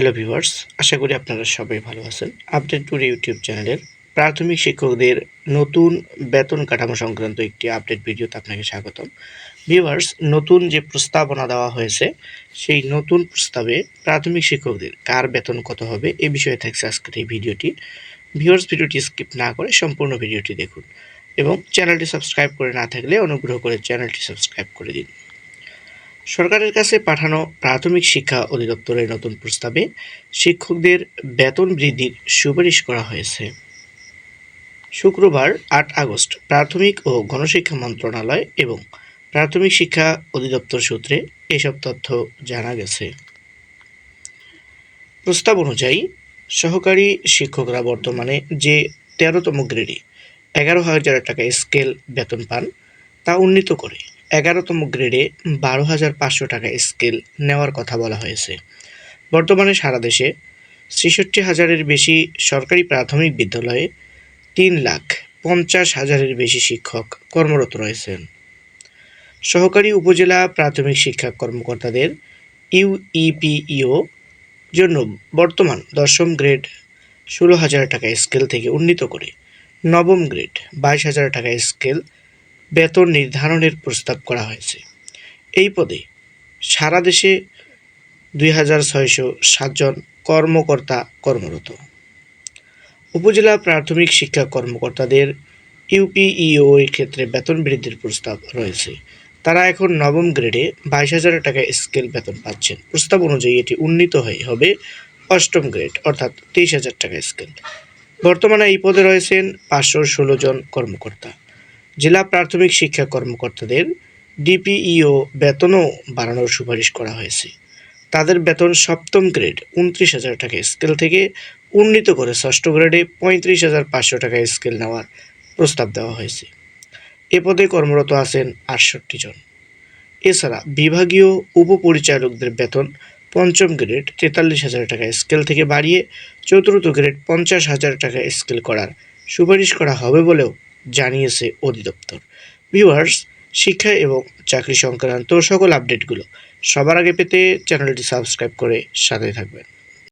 Hello viewers আশা করি আপনারা সবাই ভালো আছেন। আপডেট টুর ইউটিউব চ্যানেলের প্রাথমিক শিক্ষকদের নতুন বেতন কাঠামো সংক্রান্ত একটি আপডেট ভিডিওতে আপনাকে স্বাগতম। ভিউয়ার্স নতুন যে প্রস্তাবনা দেওয়া হয়েছে, সেই নতুন প্রস্তাবে প্রাথমিক শিক্ষকদের কার বেতন কত হবে, এ বিষয়ে থাকছে আজকের এই ভিডিওটি ভিউয়ার্স ভিডিওটি স্কিপ না করে সম্পূর্ণ ভিডিওটি দেখুন এবং চ্যানেলটি সাবস্ক্রাইব করে না থাকলে অনুগ্রহ করে চ্যানেলটি সাবস্ক্রাইব করে দিন। সরকারের কাছে পাঠানো প্রাথমিক শিক্ষা অধিদপ্তরের নতুন প্রস্তাবে শিক্ষকদের বেতন বৃদ্ধির সুপারিশ করা হয়েছে। শুক্রবার আট আগস্ট প্রাথমিক ও গণশিক্ষা মন্ত্রণালয় এবং প্রাথমিক শিক্ষা অধিদপ্তর সূত্রে এসব তথ্য জানা গেছে। প্রস্তাব অনুযায়ী, সহকারী শিক্ষকরা বর্তমানে যে তেরোতম গ্রেডে এগারো হাজার টাকা স্কেল বেতন পান, তা উন্নীত করে এগারোতম গ্রেডে বারো হাজার পাঁচশো টাকা স্কেল নেওয়ার কথা বলা হয়েছে। বর্তমানে সারা দেশে ছেষট্টি হাজারের বেশি সরকারি প্রাথমিক বিদ্যালয়ে তিন লাখ পঞ্চাশ হাজারের বেশি শিক্ষক কর্মরত রয়েছেন। সহকারী উপজেলা প্রাথমিক শিক্ষা কর্মকর্তাদের ইউইপিইও জন্য বর্তমান দশম গ্রেড ষোলো হাজার টাকা স্কেল থেকে উন্নীত করে নবম গ্রেড বাইশ হাজার টাকা স্কেল বেতন নির্ধারণের প্রস্তাব করা হয়েছে। এই পদে সারা দেশে দুই হাজার ছয়শো সাতজন কর্মকর্তা কর্মরত। উপজেলা প্রাথমিক শিক্ষা কর্মকর্তাদের ইউপিইও এর ক্ষেত্রে বেতন বৃদ্ধির প্রস্তাব রয়েছে। তারা এখন নবম গ্রেডে বাইশ হাজার টাকা স্কেল বেতন পাচ্ছেন। প্রস্তাব অনুযায়ী এটি উন্নীত হয়ে হবে অষ্টম গ্রেড, অর্থাৎ তেইশ হাজার টাকা স্কেল। বর্তমানে এই পদে রয়েছেন পাঁচশো ষোলো জন কর্মকর্তা। জেলা প্রাথমিক শিক্ষা কর্মকর্তাদের ডিপিইও বেতনও বাড়ানোর সুপারিশ করা হয়েছে। তাদের বেতন সপ্তম গ্রেড উনত্রিশ হাজার টাকা স্কেল থেকে উন্নীত করে ষষ্ঠ গ্রেডে পঁয়ত্রিশ হাজার পাঁচশো টাকা স্কেল নেওয়ার প্রস্তাব দেওয়া হয়েছে। এ পদে কর্মরত আছেন আটষট্টি জন। এছাড়া বিভাগীয় উপপরিচালকদের বেতন পঞ্চম গ্রেড তেতাল্লিশ হাজার টাকা স্কেল থেকে বাড়িয়ে চতুর্থ গ্রেড পঞ্চাশ হাজার টাকা স্কেল করার সুপারিশ করা হবে বলেও জানিয়েছে অধিদপ্তর। ভিউয়ার্স শিক্ষা এবং চাকরি সংক্রান্ত সকল আপডেটগুলো সবার আগে পেতে চ্যানেলটি সাবস্ক্রাইব করে সাথে থাকবেন।